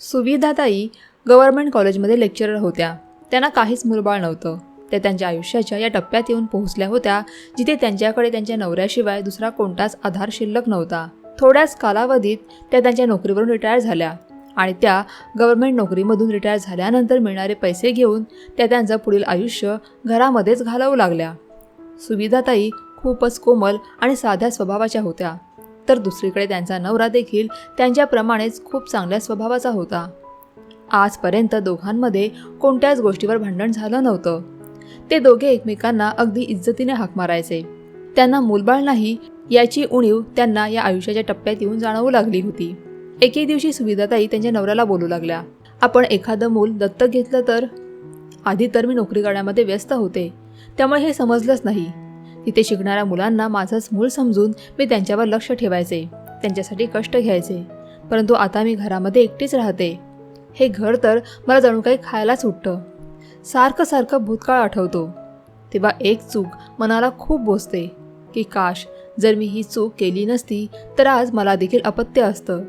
सुविधाताई government कॉलेजमध्ये lecturer होत्या. त्यांना काहीच मुलबाळ नव्हतं. त्या त्यांच्या आयुष्याच्या या टप्प्यात येऊन पोहोचल्या होत्या जिथे त्यांच्याकडे त्यांच्या नवऱ्याशिवाय दुसरा कोणताच आधार शिल्लक नव्हता. थोड्याच कालावधीत त्या त्यांच्या नोकरीवरून रिटायर झाल्या आणि त्या गव्हर्नमेंट नोकरीमधून रिटायर झाल्यानंतर मिळणारे पैसे घेऊन त्या त्यांचं पुढील आयुष्य घरामध्येच घालवू लागल्या. सुविधाताई खूपच कोमल आणि साध्या स्वभावाच्या होत्या. तर दुसरीकडे त्यांचा नवरा देखील त्यांच्याप्रमाणेच खूप चांगल्या स्वभावाचा होता. आजपर्यंत दोघांमध्ये कोणत्याच गोष्टीवर भांडण झालं नव्हतं. ते दोघे एकमेकांना अगदी इज्जतीने हाक मारायचे. त्यांना मूलबाळ नाही याची उणीव त्यांना या आयुष्याच्या टप्प्यात येऊन जाणवू लागली होती. एके दिवशी सुविधाताई त्यांच्या नवऱ्याला बोलू लागल्या. आपण एखादं मूल दत्तक घेतलं तर? आधी तर मी नोकरी करण्यामध्ये व्यस्त होते. त्यामुळे हे समजलंच नाही. तिथे शिकणाऱ्या मुलांना माझंच मूल समजून मी त्यांच्यावर लक्ष ठेवायचे त्यांच्यासाठी कष्ट घ्यायचे. परंतु आता मी घरामध्ये एकटीच राहते. हे घर तर मला जणू काही खायलाच उठतं. सारखं सारखं भूतकाळ आठवतो. तेव्हा एक चूक मनाला खूप बोसते की काश जर मी ही चूक केली नसती तर आज मला देखील अपत्य असतं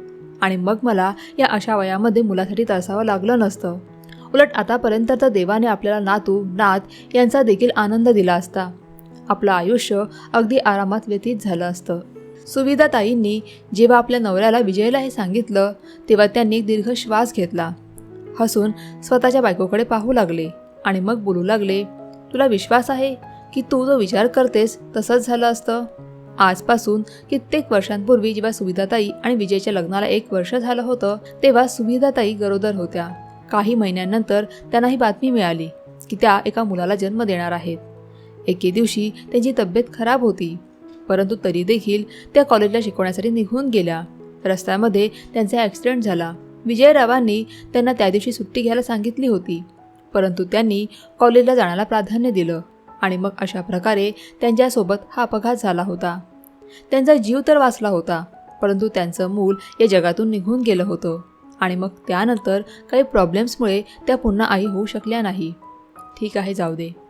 आणि मग मला या अशा वयामध्ये मुलासाठी तरसावं लागलं नसतं. उलट आतापर्यंत तर देवाने आपल्याला नातू नात यांचा देखील आनंद दिला असता. आपलं आयुष्य अगदी आरामात व्यतीत झालं असतं. सुविधाताईंनी जेव्हा आपल्या नवऱ्याला विजयला हे सांगितलं तेव्हा त्यांनी दीर्घ श्वास घेतला. हसून स्वतःच्या बायकोकडे पाहू लागले आणि मग बोलू लागले तुला विश्वास आहे की तू जो विचार करतेस तसंच झालं असतं? आजपासून कित्येक वर्षांपूर्वी जेव्हा सुविधाताई आणि विजयच्या लग्नाला एक वर्ष झालं होतं तेव्हा सुविधाताई गरोदर होत्या. काही महिन्यांनंतर त्यांना ही बातमी मिळाली की त्या एका मुलाला जन्म देणार आहेत. एके दिवशी त्यांची तब्येत खराब होती. परंतु तरी देखील त्या कॉलेजला शिकवण्यासाठी निघून गेल्या. रस्त्यामध्ये त्यांचा ॲक्सिडेंट झाला. विजयरावांनी त्यांना त्या दिवशी सुट्टी घ्यायला सांगितली होती. परंतु त्यांनी कॉलेजला जाण्याला प्राधान्य दिलं आणि मग अशा प्रकारे त्यांच्यासोबत हा अपघात झाला होता. त्यांचा जीव तर वाचला होता परंतु त्यांचं मूल या जगातून निघून गेलं होतं आणि मग त्यानंतर काही प्रॉब्लेम्समुळे त्या पुन्हा आई होऊ शकल्या नाही. ठीक आहे जाऊ दे.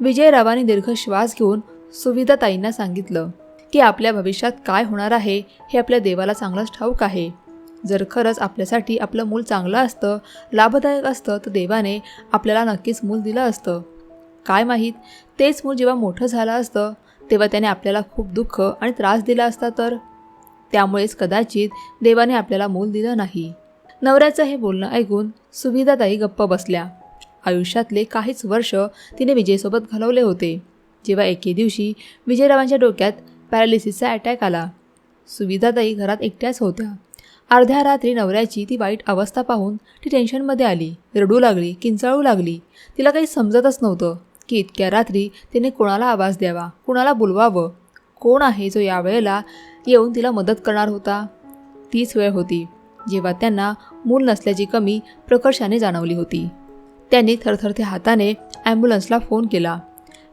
विजयरावांनी दीर्घ श्वास घेऊन सुविधाताईंना सांगितलं की आपल्या भविष्यात काय होणार आहे हे आपल्या देवाला चांगलंच ठाऊक आहे. जर खरंच आपल्यासाठी आपलं मूल चांगलं असतं लाभदायक असतं तर देवाने आपल्याला नक्कीच मूल दिलं असतं. काय माहीत तेच मूल जेव्हा मोठं झालं असतं तेव्हा त्याने आपल्याला खूप दुःख आणि त्रास दिला असता तर? त्यामुळेच कदाचित देवाने आपल्याला मूल दिलं नाही. नवऱ्याचं हे बोलणं ऐकून सुविधाताई गप्प बसल्या. आयुष्यातले काहीच वर्ष तिने विजयसोबत घालवले होते. जेव्हा एके दिवशी विजयरावांच्या डोक्यात पॅरालिसिसचा अटॅक आला. सुविधाताई घरात एकट्याच होत्या. अर्ध्या रात्री नवऱ्याची ती वाईट अवस्था पाहून ती टेन्शनमध्ये आली. रडू लागली किंचाळू लागली. तिला काही समजतच नव्हतं की इतक्या रात्री तिने कोणाला आवाज द्यावा कोणाला बोलवावं? कोण आहे जो यावेळेला येऊन तिला मदत करणार होता? तीच वेळ होती जेव्हा त्यांना मूल नसल्याची कमी प्रकर्षाने जाणवली होती. त्यांनी थरथरत्या हाताने ॲम्ब्युलन्सला फोन केला.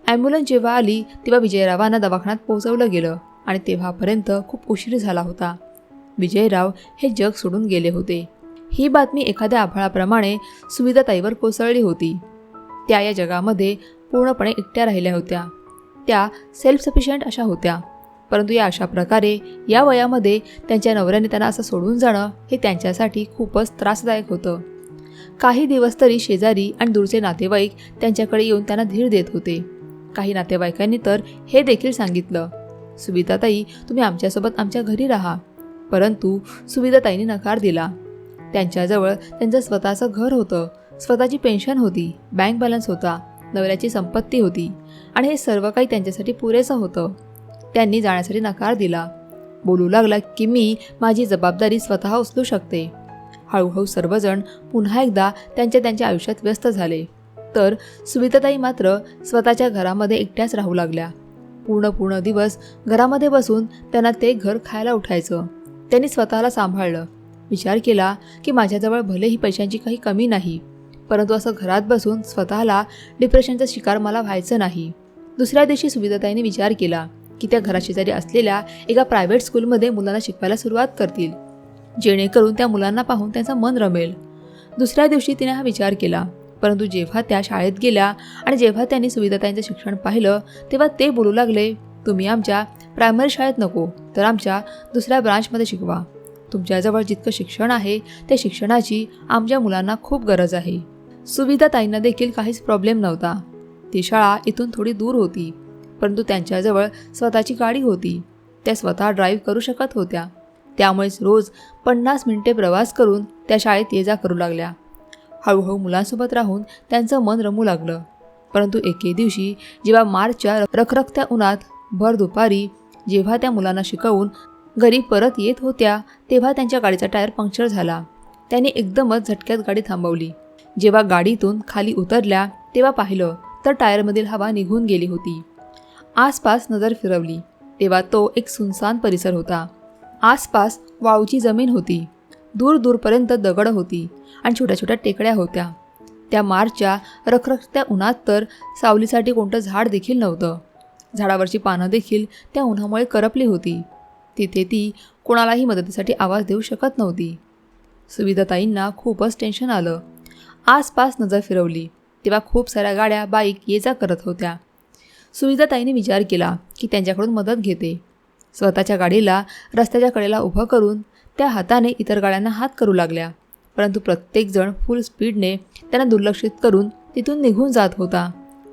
ॲम्ब्युलन्स जेव्हा आली तेव्हा विजयरावांना दवाखान्यात पोहोचवलं गेलं आणि तेव्हापर्यंत खूप उशीर झाला होता. विजयराव हे जग सोडून गेले होते. ही बातमी एखाद्या आभाळाप्रमाणे सुविधाताईवर कोसळली होती. त्या या जगामध्ये पूर्णपणे एकट्या राहिल्या होत्या. त्या सेल्फ सफिशियंट अशा होत्या. परंतु या अशा प्रकारे या वयामध्ये त्यांच्या नवऱ्याने त्यांना असं सोडून जाणं हे त्यांच्यासाठी खूपच त्रासदायक होतं. काही दिवस तरी शेजारी आणि दूरचे नातेवाईक त्यांच्याकडे येऊन त्यांना धीर देत होते. काही नातेवाईकांनी तर हे देखील सांगितलं सुविधाताई तुम्ही आमच्यासोबत आमच्या घरी राहा. परंतु सुविधाताईंनी नकार दिला. त्यांच्याजवळ त्यांचं स्वतःचं घर होतं. स्वतःची पेन्शन होती बँक बॅलन्स होता नवऱ्याची संपत्ती होती आणि हे सर्व काही त्यांच्यासाठी पुरेसं होतं. त्यांनी जाण्यासाठी नकार दिला. बोलू लागला की मी माझी जबाबदारी स्वतः उचलू शकते. हळूहळू सर्वजण पुन्हा एकदा त्यांच्या त्यांच्या आयुष्यात व्यस्त झाले. तर सुविधाताई मात्र स्वतःच्या घरामध्ये एकट्याच राहू लागल्या. पूर्ण पूर्ण दिवस घरामध्ये बसून त्यांना ते घर खायला उठायचं. त्यांनी स्वतःला सांभाळलं. विचार केला की माझ्याजवळ भलेही पैशांची काही कमी नाही परंतु असं घरात बसून स्वतःला डिप्रेशनचा शिकार मला व्हायचं नाही. दुसऱ्या दिवशी सुविधाताईने विचार केला की त्या घराशेजारी असलेल्या एका प्रायव्हेट स्कूलमध्ये मुलांना शिकवायला सुरुवात करतील. जेणेकरून त्या मुलांना पाहून त्यांचं मन रमेल. दुसऱ्या दिवशी तिने हा विचार केला. परंतु जेव्हा त्या शाळेत गेल्या आणि जेव्हा त्यांनी सुविधाताईंचं शिक्षण पाहिलं तेव्हा ते बोलू लागले तुम्ही आमच्या प्रायमरी शाळेत नको तर आमच्या दुसऱ्या ब्रांचमध्ये शिकवा. तुमच्याजवळ जितकं शिक्षण आहे त्या शिक्षणाची आमच्या मुलांना खूप गरज आहे. सुविधाताईंना देखील काहीच प्रॉब्लेम नव्हता. ती शाळा इथून थोडी दूर होती परंतु त्यांच्याजवळ स्वतःची गाडी होती. त्या स्वतः ड्राईव्ह करू शकत होत्या. त्यामुळेच रोज पन्नास मिनिटे प्रवास करून त्या शाळेत ये जा करू लागल्या. हळूहळू मुलांसोबत राहून त्यांचं मन रमू लागलं. परंतु एके दिवशी जेव्हा मार्चच्या रखरखत्या उन्हात भर दुपारी जेव्हा त्या मुलांना शिकवून घरी परत येत होत्या तेव्हा त्यांच्या गाडीचा टायर पंक्चर झाला. त्यांनी एकदमच झटक्यात गाडी थांबवली. जेव्हा गाडीतून खाली उतरल्या तेव्हा पाहिलं तर टायरमधील हवा निघून गेली होती. आसपास नजर फिरवली. तेव्हा तो एक सुनसान परिसर होता. आसपास वाळूची जमीन होती. दूर दूरपर्यंत दगड होती आणि छोट्या छोट्या टेकड्या होत्या. त्या मार्चच्या रखरखत्या उन्हात तर सावलीसाठी कोणतं झाड देखील नव्हतं. झाडावरची पानं देखील त्या उन्हामुळे करपली होती. तिथे ती कोणालाही मदतीसाठी आवाज देऊ शकत नव्हती. सुविधाताईंना खूपच टेन्शन आलं. आसपास नजर फिरवली. तेव्हा खूप साऱ्या गाड्या बाईक ये जा करत होत्या. सुविधाताईंनी विचार केला की त्यांच्याकडून मदत घेते. स्वतःच्या गाडीला रस्त्याच्या कडेला उभं करून त्या हाताने इतर गाड्यांना हात करू लागल्या. परंतु प्रत्येकजण फुल स्पीडने त्यांना दुर्लक्षित करून तिथून निघून जात होता.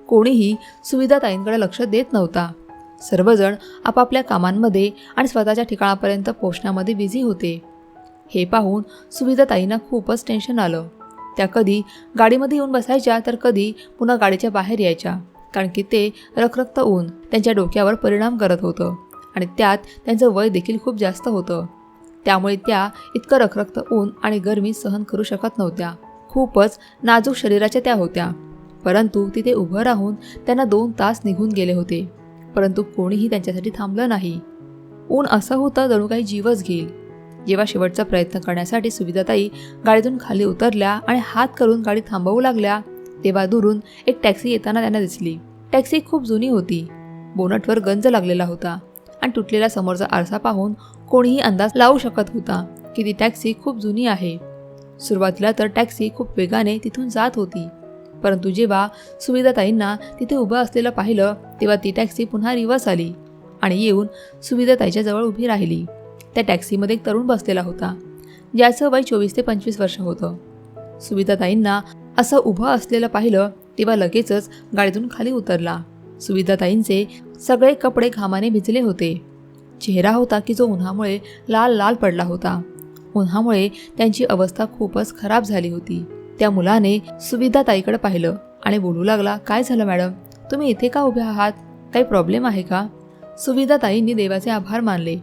कोणीही सुविधाताईंकडे लक्ष देत नव्हता. सर्वजण आपापल्या कामांमध्ये आणि स्वतःच्या ठिकाणापर्यंत पोहोचण्यामध्ये बिझी होते. हे पाहून सुविधाताईंना खूपच टेन्शन आलं. त्या कधी गाडीमध्ये येऊन बसायच्या तर कधी पुन्हा गाडीच्या बाहेर यायच्या. कारण की ते रखरक्त ऊन त्यांच्या डोक्यावर परिणाम करत होतं. आणि त्यात त्यांचं वय देखील खूप जास्त होतं. त्यामुळे त्या इतकं रखरखत ऊन आणि गरमी सहन करू शकत नव्हत्या. खूपच नाजूक शरीराच्या त्या होत्या. परंतु तिथे उभं राहून त्यांना दोन तास निघून गेले होते. परंतु कोणीही त्यांच्यासाठी थांबलं नाही. ऊन असं होतं जणू काही जीवच घेईल. जेव्हा शेवटचा प्रयत्न करण्यासाठी सुविधाताई गाडीतून खाली उतरल्या आणि हात करून गाडी थांबवू लागल्या तेव्हा दुरून एक टॅक्सी येताना त्यांना दिसली. टॅक्सी खूप जुनी होती. बोनटवर गंज लागलेला होता. आणि तुटलेला समोरचा आरसा पाहून कोणीही अंदाज लावू शकत होता की ती टॅक्सी खूप जुनी आहे. सुरुवातीला तर टॅक्सी खूप वेगाने तिथून जात होती. परंतु जेव्हा सुविधाताईंना तिथे उभं असलेलं पाहिलं तेव्हा ती टॅक्सी पुन्हा रिव्हर्स आली आणि येऊन सुविधाताईच्या जवळ उभी राहिली. त्या टॅक्सीमध्ये एक तरुण बसलेला होता ज्याचं वय चोवीस ते पंचवीस वर्ष होतं. सुविधाताईंना असं उभं असलेलं पाहिलं तेव्हा लगेचच गाडीतून खाली उतरला. सुविधाताईंचे सगळे कपडे घामाने भिजले होते. चेहरा होता की जो उन्हामुळे लाल लाल पडला होता. उन्हामुळे त्यांची अवस्था खूपच खराब झाली होती. त्या मुलाने सुविधाताईकडे पाहिलं आणि बोलू लागला काय झालं मॅडम? तुम्ही इथे का उभे आहात? काही प्रॉब्लेम आहे का? सुविधाताईंनी देवाचे आभार मानले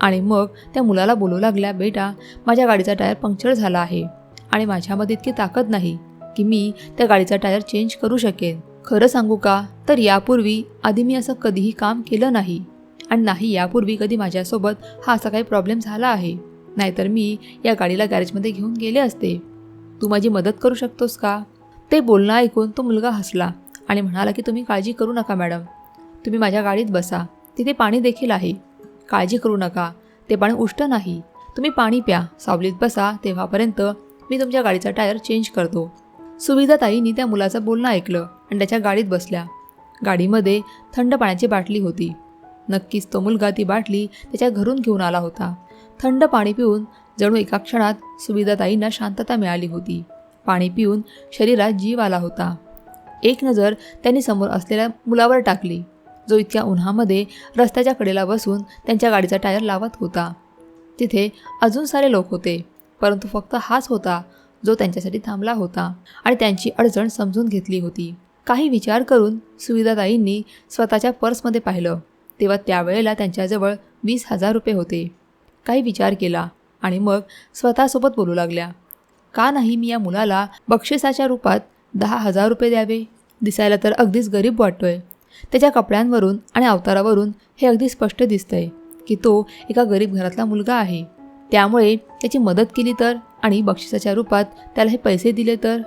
आणि मग त्या मुलाला बोलू लागल्या बेटा माझ्या गाडीचा टायर पंक्चर झाला आहे आणि माझ्यामध्ये इतकी ताकद नाही की मी त्या गाडीचा टायर चेंज करू शकेन. खरं सांगू का? तर यापूर्वी आधी मी असं कधीही काम केलं नाही. आणि नाही यापूर्वी कधी माझ्यासोबत हा असा काही प्रॉब्लेम झाला आहे. नाहीतर मी या गाडीला गॅरेजमध्ये घेऊन गेले असते. तू माझी मदत करू शकतोस का? ते बोलणं ऐकून तो मुलगा हसला आणि म्हणाला की तुम्ही काळजी करू नका मॅडम. तुम्ही माझ्या गाडीत बसा. तिथे पाणी देखील आहे. काळजी करू नका. ते पाणी उष्ट नाही. तुम्ही पाणी प्या. सावलीत बसा. तेव्हापर्यंत मी तुमच्या गाडीचा टायर चेंज करतो. सुविधाताईंनी त्या मुलाचं बोलणं ऐकलं आणि त्याच्या गाडीत बसल्या. गाडीमध्ये थंड पाण्याची बाटली होती. नक्कीच तो मुलगा ती बाटली त्याच्या घरून घेऊन आला होता. थंड पाणी पिऊन जणू एका क्षणात सुविधाताईंना शांतता मिळाली होती. पाणी पिऊन शरीरात जीव आला होता. एक नजर त्यांनी समोर असलेल्या मुलावर टाकली. जो इतक्या उन्हामध्ये रस्त्याच्या कडेला बसून त्यांच्या गाडीचा टायर लावत होता. तिथे अजून सारे लोक होते परंतु फक्त हाच होता जो त्यांच्यासाठी थांबला होता आणि त्यांची अडचण समजून घेतली होती. काही विचार करून सुविधाताईंनी स्वतःच्या पर्समध्ये पाहिलं. तेव्हा त्यावेळेला त्यांच्याजवळ वीस हजार रुपये होते. काही विचार केला आणि मग स्वतःसोबत बोलू लागल्या. का नाही मी या मुलाला बक्षिसाच्या रूपात दहा हजार रुपये द्यावे? दिसायला तर अगदीच गरीब वाटतोय. त्याच्या कपड्यांवरून आणि अवतारावरून हे अगदी स्पष्ट दिसतंय की तो एका गरीब घरातला मुलगा आहे. त्यामुळे त्याची मदत केली तर? आणि बक्षिसाच्या रूपात त्याला हे पैसे दिले तर?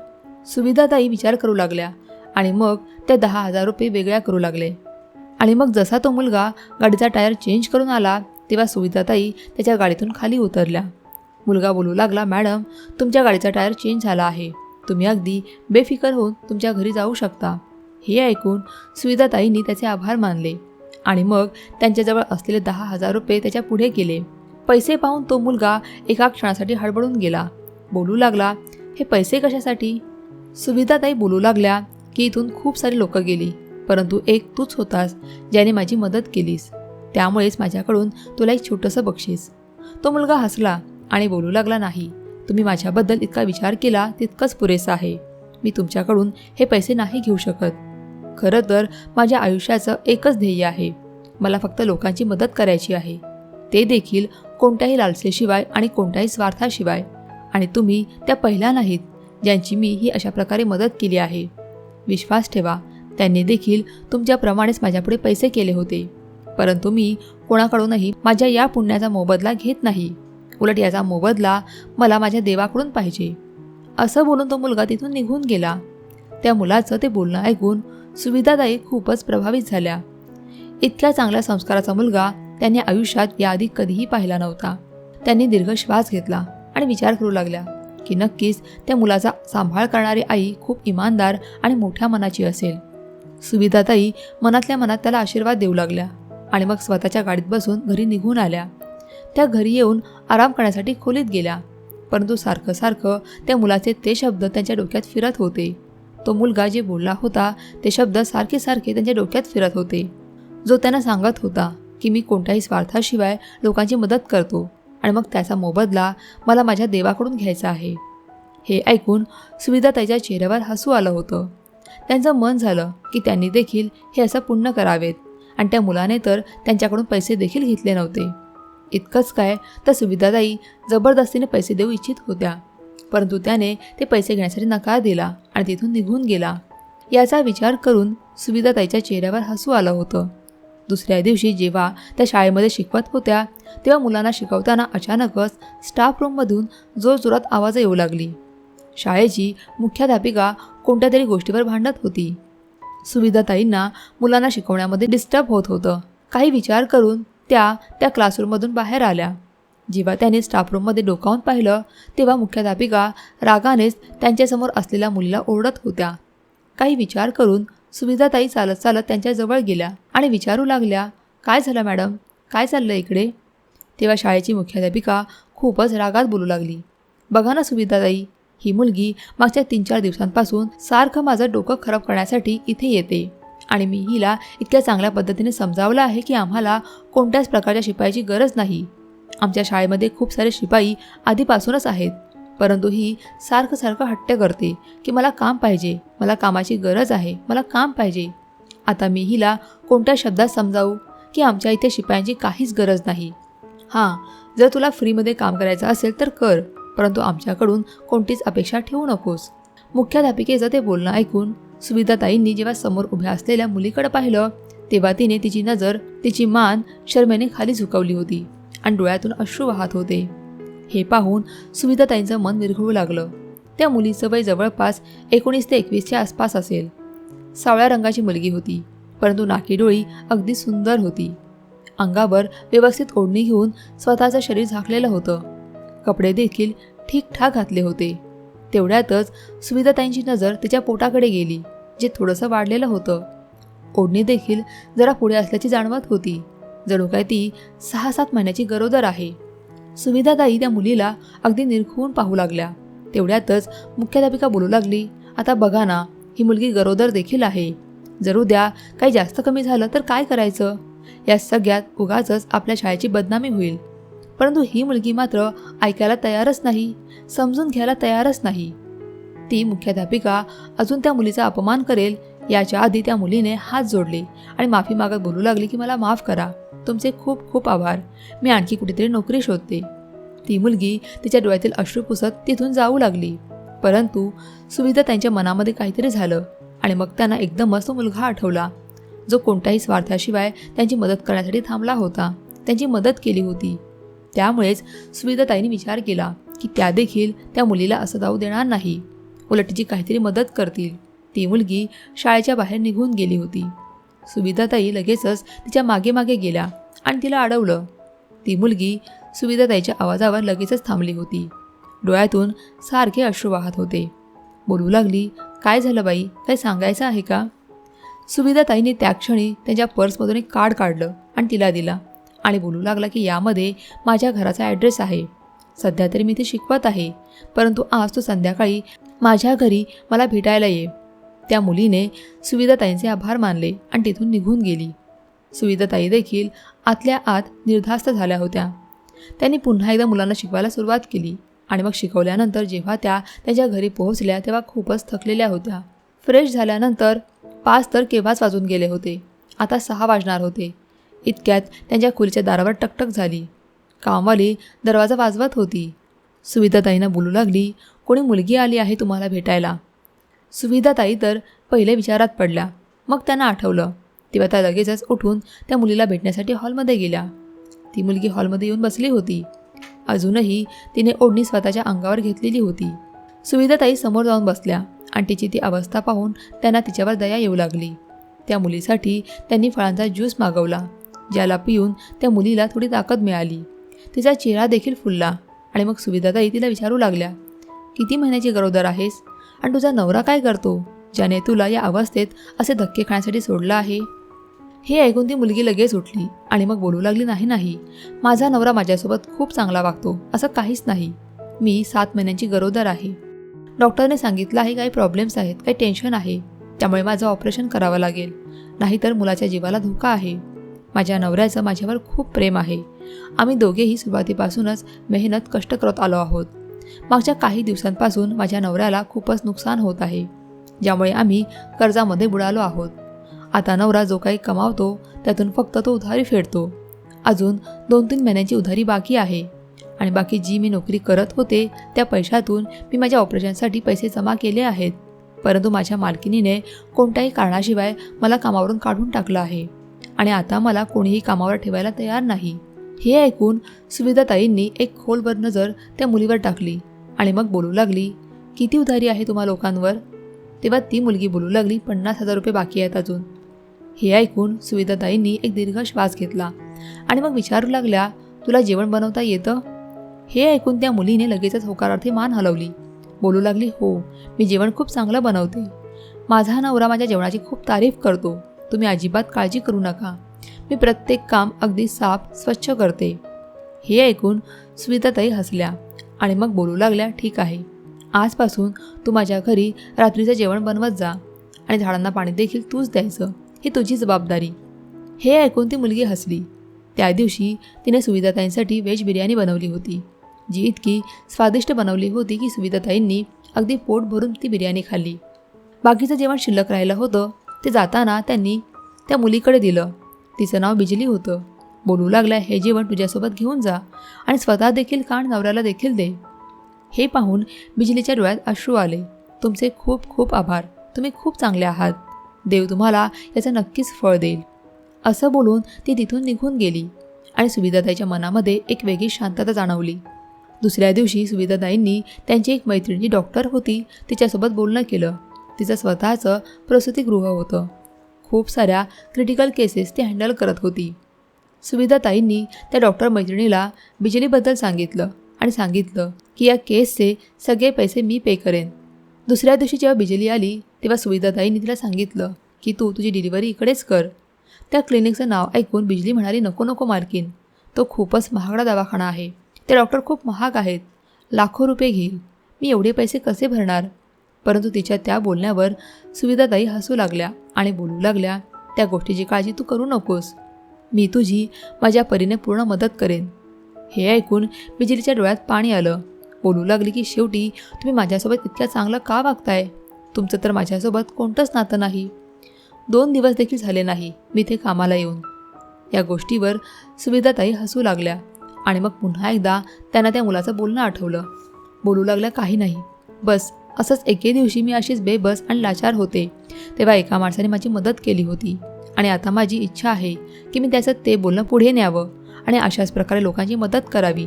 सुविधाताई विचार करू लागल्या आणि मग त्या दहा हजार रुपये वेगळ्या करू लागले. आणि मग जसा तो मुलगा गाडीचा टायर चेंज करून आला तेव्हा सुविधाताई त्याच्या गाडीतून खाली उतरल्या. मुलगा बोलू लागला मॅडम तुमच्या गाडीचा टायर चेंज झाला आहे. तुम्ही अगदी बेफिकर होऊन तुमच्या घरी जाऊ शकता. हे ऐकून सुविधाताईंनी त्याचे आभार मानले आणि मग त्यांच्याजवळ असलेले दहा हजार रुपये त्याच्या पुढे केले पैसे पाहून तो मुलगा एका क्षणासाठी हडबडून गेला. बोलू लागला हे पैसे कशासाठी? सुविधाताई बोलू लागल्या की इथून खूप सारी लोकं गेली परंतु एक तूच होतास ज्याने माझी मदत केलीस. त्यामुळेच माझ्याकडून तुला एक छोटंसं बक्षीस. तो मुलगा हसला आणि बोलू लागला नाही तुम्ही माझ्याबद्दल इतका विचार केला तितकंच पुरेसं आहे. मी तुमच्याकडून हे पैसे नाही घेऊ शकत. खरं तर माझ्या आयुष्याचं एकच ध्येय आहे. मला फक्त लोकांची मदत करायची आहे. ते देखील कोणत्याही लालसेशिवाय आणि कोणत्याही स्वार्थाशिवाय. आणि तुम्ही त्या पहिल्या नाहीत ज्यांची मी ही अशा प्रकारे मदत केली आहे. विश्वास ठेवा त्यांनी देखील तुमच्याप्रमाणेच माझ्यापुढे पैसे केले होते. परंतु मी कोणाकडूनही माझ्या या पुण्याचा मोबदला घेत नाही. उलट याचा मोबदला मला माझ्या देवाकडून पाहिजे. असं बोलून तो मुलगा तिथून निघून गेला. त्या मुलाचं ते बोलणं ऐकून सुविधादायी खूपच प्रभावित झाल्या. इतक्या चांगल्या संस्काराचा मुलगा त्यांनी आयुष्यात याआधी कधीही पाहिला नव्हता. त्यांनी दीर्घ श्वास घेतला आणि विचार करू लागल्या की नक्कीच त्या मुलाचा सांभाळ करणारी आई खूप इमानदार आणि मोठ्या मनाची असेल. सुविधाताई मनातल्या मनात त्याला आशीर्वाद देऊ लागल्या आणि मग स्वतःच्या गाडीत बसून घरी निघून आल्या. त्या घरी येऊन आराम करण्यासाठी खोलीत गेल्या परंतु सारखं सारखं त्या मुलाचे ते शब्द त्यांच्या डोक्यात फिरत होते. तो मुलगा जे बोलला होता ते शब्द सारखे सारखे त्यांच्या डोक्यात फिरत होते. जो त्यांना सांगत होता की मी कोणत्याही स्वार्थाशिवाय लोकांची मदत करतो आणि मग त्याचा मोबदला मला माझ्या देवाकडून घ्यायचा आहे. हे ऐकून सुविधा त्याच्या चेहऱ्यावर हसू आलं होतं. त्यांचं मन झालं की त्यांनी देखील हे असं पुण्य करावेत आणि त्या मुलाने तर त्यांच्याकडून पैसे देखील घेतले नव्हते. इतकंच काय तर सुविधाताई जबरदस्तीने पैसे देऊ इच्छित होत्या. परंतु त्याने ते पैसे घेण्यासाठी नकार दिला आणि तिथून निघून गेला. याचा विचार करून सुविधाताईच्या चेहऱ्यावर हसू आलं होतं. दुसऱ्या दिवशी जेव्हा त्या शाळेमध्ये शिकवत होत्या तेव्हा मुलांना शिकवताना अचानकच स्टाफ रूममधून जोरजोरात आवाज येऊ लागली. शाळेची मुख्याध्यापिका कोणत्या तरी गोष्टीवर भांडत होती. सुविधाताईंना मुलांना शिकवण्यामध्ये डिस्टर्ब होत होतं. काही विचार करून त्या त्या क्लासरूममधून बाहेर आल्या. जेव्हा त्याने स्टाफ रूममध्ये डोकावून पाहिलं तेव्हा मुख्याध्यापिका रागानेच त्यांच्यासमोर असलेल्या मुलीला ओरडत होत्या. काही विचार करून सुविधाताई चालत चालत त्यांच्याजवळ गेल्या आणि विचारू लागल्या काय झालं मॅडम? काय चाललं इकडे? तेव्हा शाळेची मुख्याध्यापिका खूपच रागात बोलू लागली. बघा ना सुविधाताई ही मुलगी मागच्या तीन चार दिवसांपासून सारखं माझं डोकं खराब करण्यासाठी इथे येते आणि मी हिला इतक्या चांगल्या पद्धतीने समजावलं आहे की आम्हाला कोणत्याच प्रकारच्या शिपाईची गरज नाही. आमच्या शाळेमध्ये खूप सारे शिपाई आधीपासूनच आहेत. परंतु ही सारखं सारखं हट्ट करते की मला काम पाहिजे मला कामाची गरज आहे मला काम पाहिजे. आता मी हिला कोणत्या शब्दात समजावू की आमच्या इथे शिपायांची काहीच गरज नाही? हां जर तुला फ्रीमध्ये काम करायचं असेल तर कर परंतु आमच्याकडून कोणतीच अपेक्षा ठेवू नकोस. मुख्याध्यापिकेचं ते बोलणं ऐकून सुविधाताईंनी जेव्हा समोर उभ्या असलेल्या मुलीकडे पाहिलं तेव्हा तिने तिची नजर तिची मान शर्मेने खाली झुकवली होती आणि डोळ्यातून अश्रू वाहत होते. हे पाहून सुविधाताईंचं मन विरघळू लागलं. त्या मुलीचं वय जवळपास एकोणीस ते एकवीसच्या आसपास असेल. सावळ्या रंगाची मुलगी होती परंतु नाकी डोळी अगदी सुंदर होती. अंगावर व्यवस्थित ओढणी घेऊन स्वतःचं शरीर झाकलेलं होतं. कपडे देखील ठीकठाक घातले होते. तेवढ्यातच सुविधाताईंची नजर तिच्या पोटाकडे गेली जे थोडंसं वाढलेलं होतं. ओढणी देखील जरा पुढे असल्याची जाणवत होती. जणू काय ती सहा सात महिन्याची गरोदर आहे. सुविधाताई त्या मुलीला अगदी निरखून पाहू लागल्या. तेवढ्यातच मुख्याध्यापिका बोलू लागली आता बघा ना ही मुलगी गरोदर देखील आहे. जर उद्या काही जास्त कमी झालं तर काय करायचं? या सगळ्यात उगाच आपल्या शाळेची बदनामी होईल. परंतु ही मुलगी मात्र ऐकायला तयारच नाही समजून घ्यायला तयारच नाही. ती मुख्याध्यापिका अजून त्या मुलीचा अपमान करेल याच्या आधी त्या मुलीने हात जोडले आणि माफी मागत बोलू लागली की मला माफ करा. तुमचे खूप खूप आभार. मी आणखी कुठेतरी नोकरी शोधते. ती मुलगी तिच्या डोळ्यातील अश्रू पुसत तिथून जाऊ लागली. परंतु सुविधा त्यांच्या मनामध्ये काहीतरी झालं आणि मग त्यांना एकदमच तो मुलगा आठवला. जो कोणत्याही स्वार्थाशिवाय त्यांची मदत करण्यासाठी थांबला होता. त्यांची मदत केली होती. त्यामुळेच सुविधाताईंनी विचार केला की त्या देखील त्या मुलीला असं जाऊ देणार नाही. उलट तिची काहीतरी मदत करतील. ती मुलगी शाळेच्या बाहेर निघून गेली होती. सुविधाताई लगेचच तिच्यामागे मागे गेल्या आणि तिला अडवलं. ती मुलगी सुविधाताईच्या आवाजावर लगेचच थांबली होती. डोळ्यातून सारखे अश्रू वाहत होते. बोलू लागली काय झालं बाई? काही सांगायचं आहे का? सुविधाताईने त्या क्षणी त्यांच्या पर्समधून एक कार्ड काढलं आणि तिला दिला आणि बोलू लागला की यामध्ये माझ्या घराचा ॲड्रेस आहे. सध्या तरी मी ते शिकवत आहे परंतु आज तो संध्याकाळी माझ्या घरी मला भेटायला ये. त्या मुलीने सुविधाताईंचे आभार मानले आणि तिथून निघून गेली. सुविधाताई देखील आतल्या आत निर्धास्त झाल्या होत्या. त्यांनी पुन्हा एकदा मुलांना शिकवायला सुरुवात केली आणि मग शिकवल्यानंतर जेव्हा त्या त्यांच्या घरी पोहोचल्या तेव्हा खूपच थकलेल्या होत्या. फ्रेश झाल्यानंतर पाच तर केव्हाच वाजून गेले होते. आता सहा वाजणार होते. इतक्यात त्यांच्या खोलीच्या दारावर टकटक झाली. कामवाली दरवाजा वाजवत होती. सुविधाताईंना बोलू लागली कोणी मुलगी आली आहे तुम्हाला भेटायला? सुविधाताई तर पहिले विचारात पडल्या. मग त्यांना आठवलं. तेव्हा त्या लगेचच उठून त्या मुलीला भेटण्यासाठी हॉलमध्ये गेल्या. ती मुलगी हॉलमध्ये येऊन बसली होती. अजूनही तिने ओढणी स्वतःच्या अंगावर घेतलेली होती. सुविधाताई समोर जाऊन बसल्या आणि तिची ती अवस्था पाहून त्यांना तिच्यावर दया येऊ लागली. त्या मुलीसाठी त्यांनी फळांचा ज्यूस मागवला ज्याला पिऊन त्या मुलीला थोडी ताकद मिळाली. तिचा चेहरा देखील फुलला आणि मग सुविधाताई तिला विचारू लागल्या किती महिन्याची गरोदर आहेस? आणि तुझा नवरा काय करतो? ज्याने तुला या अवस्थेत असे धक्के खाण्यासाठी सोडलं आहे. हे ऐकून ती मुलगी लगेच उठली आणि मग बोलू लागली नाही नाही. माझा नवरा माझ्यासोबत खूप चांगला वागतो. असं काहीच नाही. मी सात महिन्यांची गरोदर आहे. डॉक्टरने सांगितलं आहे काही प्रॉब्लेम्स आहेत काही टेन्शन आहे. त्यामुळे माझं ऑपरेशन करावं लागेल. नाहीतर मुलाच्या जीवाला धोका आहे. माझ्या नवऱ्याचं माझ्यावर खूप प्रेम आहे. आम्ही दोघेही सुरुवातीपासूनच मेहनत कष्ट करत आलो आहोत. मागच्या काही दिवसांपासून माझ्या नवऱ्याला खूपच नुकसान होत आहे. ज्यामुळे आम्ही कर्जामध्ये बुडालो आहोत. आता नवरा जो काही कमावतो त्यातून फक्त तो उधारी फेडतो. अजून दोन तीन महिन्यांची उधारी बाकी आहे. आणि बाकी जी मी नोकरी करत होते त्या पैशातून मी माझ्या ऑपरेशनसाठी पैसे जमा केले आहेत. परंतु माझ्या मालकिनीने कोणत्याही कारणाशिवाय मला कामावरून काढून टाकलं आहे. आणि आता मला कोणीही कामावर ठेवायला तयार नाही. हे ऐकून सुविधाताईंनी एक खोलवर नजर त्या मुलीवर टाकली आणि मग बोलू लागली किती उधारी आहे तुम्हा लोकांवर? तेव्हा ती मुलगी बोलू लागली पन्नास हजार रुपये बाकी आहेत अजून. हे ऐकून सुविधाताईंनी एक दीर्घ श्वास घेतला आणि मग विचारू लागल्या तुला जेवण बनवता येतं? हे ऐकून त्या मुलीने लगेचच होकारार्थी मान हलवली. बोलू लागली हो मी जेवण खूप चांगलं बनवते. माझा नवरा माझ्या जेवणाची खूप तारीफ करतो. तुम्ही अजिबात काळजी करू नका. मी प्रत्येक काम अगदी साफ स्वच्छ करते. हे ऐकून सुविधाताई हसल्या आणि मग बोलू लागल्या ठीक आहे. आजपासून तू माझ्या घरी रात्रीचं जेवण बनवत जा आणि झाडांना पाणी देखील तूच द्यायचं. ही तुझी जबाबदारी. हे ऐकून ती मुलगी हसली. त्या दिवशी तिने सुविधाताईंसाठी व्हेज बिर्याणी बनवली होती जी इतकी स्वादिष्ट बनवली होती की सुविधाताईंनी अगदी पोट भरून ती बिर्याणी खाल्ली. बाकीचं जेवण शिल्लक राहिलं होतं ते जाताना त्यांनी त्या मुलीकडे दिलं. तिचं नाव बिजली होतं. बोलू लागला हे जेवण तुझ्यासोबत घेऊन जा आणि स्वतः देखील कान नवऱ्याला देखील दे. हे पाहून बिजलीच्या डोळ्यात अश्रू आले. तुमचे खूप खूप आभार. तुम्ही खूप चांगले आहात. देव तुम्हाला याचं नक्कीच फळ देईल. असं बोलून ती तिथून निघून गेली आणि सुविधाताईच्या मनामध्ये एक वेगळी शांतता जाणवली. दुसऱ्या दिवशी सुविधाताईंनी त्यांची एक मैत्रिणी डॉक्टर होती तिच्यासोबत बोलणं केलं. तिचं स्वतःचं प्रसूतीगृह होतं. खूप साऱ्या क्रिटिकल केसेस ती हँडल करत होती. सुविधाताईंनी त्या डॉक्टर मैत्रिणीला बिजलीबद्दल सांगितलं आणि सांगितलं की या केसचे सगळे पैसे मी पे करेन. दुसऱ्या दिवशी जेव्हा बिजली आली तेव्हा सुविधाताईंनी तिला सांगितलं की तू तुझी डिलिव्हरी इकडेच कर. त्या क्लिनिकचं नाव ऐकून बिजली म्हणाली नको नको मालकीन तो खूपच महागडा दवाखाना आहे. ते डॉक्टर खूप महाग आहेत. लाखो रुपये घेईल. मी एवढे पैसे कसे भरणार? परंतु तिच्या त्या बोलण्यावर सुविधाताई हसू लागल्या. आणि बोलू लागल्या त्या गोष्टीची काळजी तू करू नकोस. मी तुझी माझ्या परीने पूर्ण मदत करेन. हे ऐकून बिजलीच्या डोळ्यात पाणी आलं. बोलू लागली की शेवटी तुम्ही माझ्यासोबत इतक्या चांगलं का वागताय? तुमचं तर माझ्यासोबत कोणतंच नातं नाही. दोन दिवस देखील झाले नाही मी ते कामाला येऊन. या गोष्टीवर सुविधाताई हसू लागल्या आणि मग पुन्हा एकदा त्यांना त्या मुलाचं बोलणं आठवलं. बोलू लागलं काही नाही. बस असंच एके दिवशी मी अशीच बेबस आणि लाचार होते. तेव्हा एका माणसाने माझी मदत केली होती. आणि आता माझी इच्छा आहे की मी त्याचं ते बोलणं पुढे न्यावं आणि अशाच प्रकारे लोकांची मदत करावी.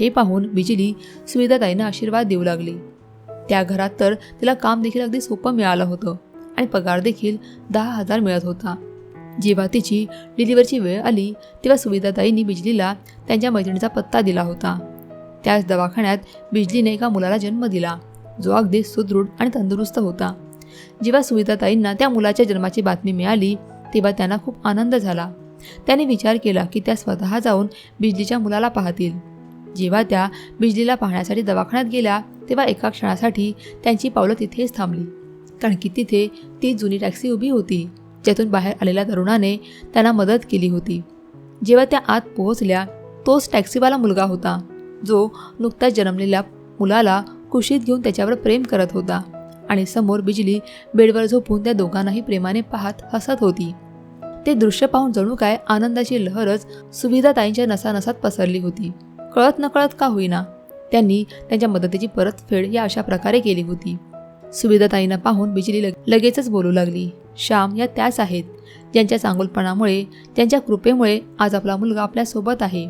हे पाहून बिजली सुविधाताईंना आशीर्वाद देऊ लागली. त्या घरात तर तिला काम देखील अगदी सोपं मिळालं होतं आणि पगार देखील दहा हजार मिळत होता. जेव्हा तिची डिलिव्हरची वेळ आली तेव्हा सुविधाताईंनी बिजलीला त्यांच्या मैत्रिणीचा पत्ता दिला होता. त्याच दवाखान्यात बिजलीने एका मुलाला जन्म दिला. जो अगदी सुदृढ आणि तंदुरुस्त होता. जेव्हा सुविधाताईंना त्या मुलाच्या जन्माची बातमी मिळाली तेव्हा त्यांना खूप आनंद झाला. त्याने विचार केला की त्या स्वतः जाऊन बिजलीच्या मुलाला पाहतील. जेव्हा त्या बिजलीला पाहण्यासाठी दवाखान्यात गेल्या तेव्हा एका क्षणासाठी त्यांची पावलं तिथेच थांबली. कारण की तिथे ती जुनी टॅक्सी उभी होती ज्यातून बाहेर आलेल्या तरुणाने त्यांना मदत केली होती. जेव्हा त्या आत पोहोचल्या तोच टॅक्सीवाला मुलगा होता जो नुकताच जन्मलेल्या मुलाला कुशीत घेऊन त्याच्यावर प्रेम करत होता. आणि समोर बिजली बेडवर झोपून त्या दोघांनाही प्रेमाने पाहत हसत होती. ते दृश्य पाहून जणू काय आनंदाची लहरच सुविधाताईंच्या नसानसात पसरली होती. कळत नकळत का होईना त्यांनी त्यांच्या मदतीची परतफेड या अशा प्रकारे केली होती. सुविधाताईंना पाहून बिजली लग- लगेचच बोलू लागली श्याम या त्याच आहेत. ज्यांच्या चांगुलपणामुळे त्यांच्या कृपेमुळे आज आपला मुलगा आपल्यासोबत आहे.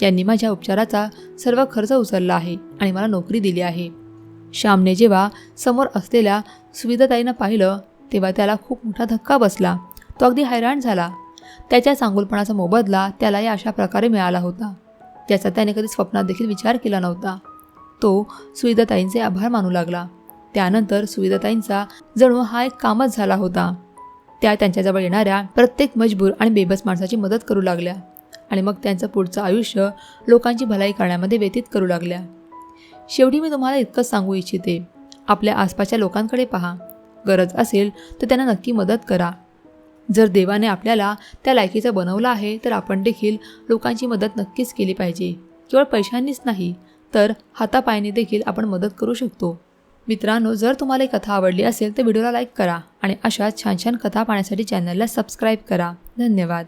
त्यांनी माझ्या उपचाराचा सर्व खर्च उचलला आहे आणि मला नोकरी दिली आहे. श्यामने जेव्हा समोर असलेल्या सुविधाताईनं पाहिलं तेव्हा त्याला खूप मोठा धक्का बसला. तो अगदी हैराण झाला. त्याच्या चांगुलपणाचा मोबदला त्याला या अशा प्रकारे मिळाला होता ज्याचा त्याने कधी स्वप्नात देखील विचार केला नव्हता. तो सुविधाताईंचे आभार मानू लागला. त्यानंतर सुविधाताईंचा जणू हा एक कामच झाला होता. त्या त्यांच्याजवळ येणाऱ्या प्रत्येक मजबूर आणि बेबस माणसाची मदत करू लागल्या आणि मग त्यांचं पुढचं आयुष्य लोकांची भलाई करण्यामध्ये व्यतीत करू लागल्या. शेवटी मी तुम्हाला इतकंच सांगू इच्छिते. आपल्या आसपासच्या लोकांकडे पहा. गरज असेल तर त्यांना नक्की मदत करा. जर देवाने आपल्याला त्या लायकीचं बनवलं आहे तर आपण देखील लोकांची मदत नक्कीच केली पाहिजे. केवळ पैशांनीच नाही तर हातापायाने देखील आपण मदत करू शकतो. मित्रांनो जर तुम्हाला ही कथा आवडली असेल तर व्हिडिओला लाईक करा आणि अशा छान छान कथा पाहण्यासाठी चॅनलला सबस्क्राईब करा. धन्यवाद.